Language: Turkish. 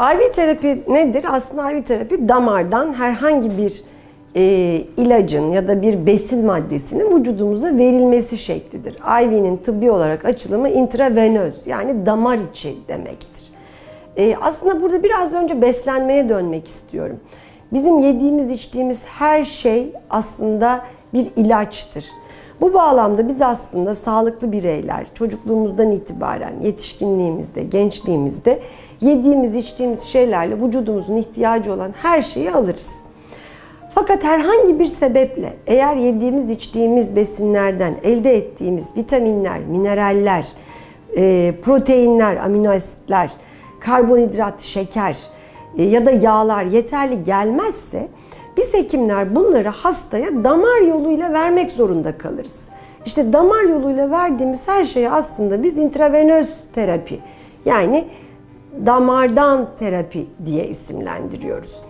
IV terapi nedir? Aslında IV terapi damardan herhangi bir e, ilacın ya da bir besin maddesinin vücudumuza verilmesi şeklidir. IV'nin tıbbi olarak açılımı intravenöz yani damar içi demektir. E, aslında burada biraz önce beslenmeye dönmek istiyorum. Bizim yediğimiz içtiğimiz her şey aslında bir ilaçtır. Bu bağlamda biz aslında sağlıklı bireyler çocukluğumuzdan itibaren yetişkinliğimizde, gençliğimizde yediğimiz, içtiğimiz şeylerle vücudumuzun ihtiyacı olan her şeyi alırız. Fakat herhangi bir sebeple eğer yediğimiz, içtiğimiz besinlerden elde ettiğimiz vitaminler, mineraller, e, proteinler, amino asitler, karbonhidrat, şeker e, ya da yağlar yeterli gelmezse biz hekimler bunları hastaya damar yoluyla vermek zorunda kalırız. İşte damar yoluyla verdiğimiz her şeyi aslında biz intravenöz terapi yani damardan terapi diye isimlendiriyoruz.